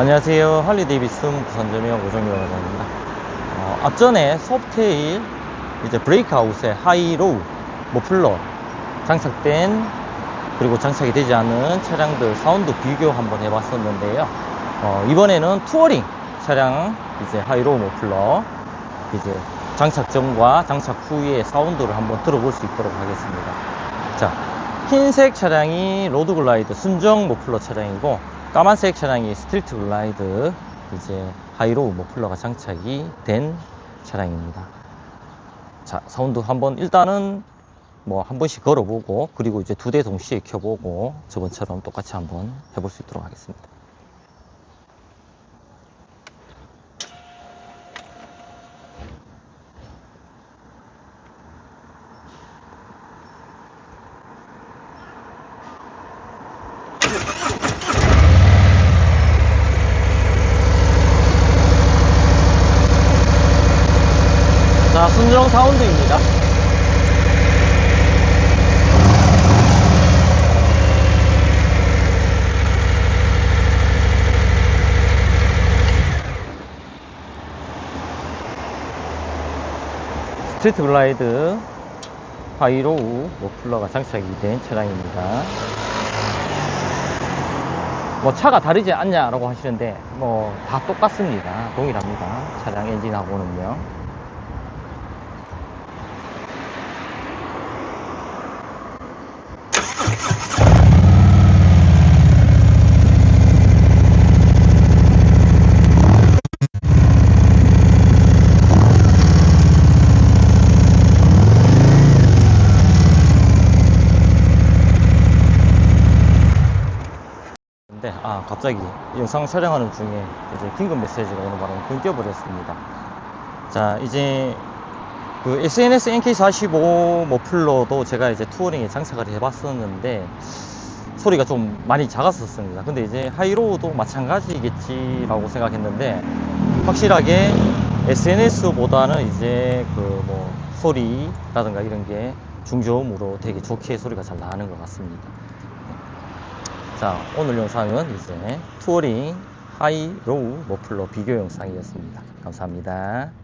안녕하세요. 할리 데이비슨 부산 전용 오정규 원장입니다. 어, 앞전에 소프테일 이제 브레이크아웃에 하이로우 모플러 장착된 그리고 장착이 되지 않은 차량들 사운드 비교 한번 해봤었는데요. 어, 이번에는 투어링 차량 이제 하이로우 모플러 이제 장착 전과 장착 후의 사운드를 한번 들어볼 수 있도록 하겠습니다. 자, 흰색 차량이 로드 글라이드 순정 모플러 차량이고 까만색 차량이 스트리트 글라이드 이제 하이로우 모플러가 장착이 된 차량입니다. 자, 사운드 한번 일단은 뭐 한 번씩 걸어보고 그리고 이제 두 대 동시에 켜보고 저번처럼 똑같이 한번 해볼 수 있도록 하겠습니다. 자, 순정 사운드입니다. 스트리트 글라이드 하이로우 머플러가 장착이 된 차량입니다. 뭐 차가 다르지 않냐라고 하시는데 뭐 다 똑같습니다. 동일합니다. 차량 엔진하고는요. 근데 아 갑자기 영상 촬영하는 중에 이제 긴급 메시지가 오는 바람에 끊겨버렸습니다. 자 이제 그 SNS NK45 머플러도 제가 이제 투어링에 장착을 해봤었는데 소리가 좀 많이 작았었습니다. 근데 이제 하이로우도 마찬가지겠지라고 생각했는데 확실하게 SNS보다는 이제 그 뭐 소리라든가 이런 게 중저음으로 되게 좋게 소리가 잘 나는 것 같습니다. 자, 오늘 영상은 이제 투어링 하이 로우 머플러 비교 영상이었습니다. 감사합니다.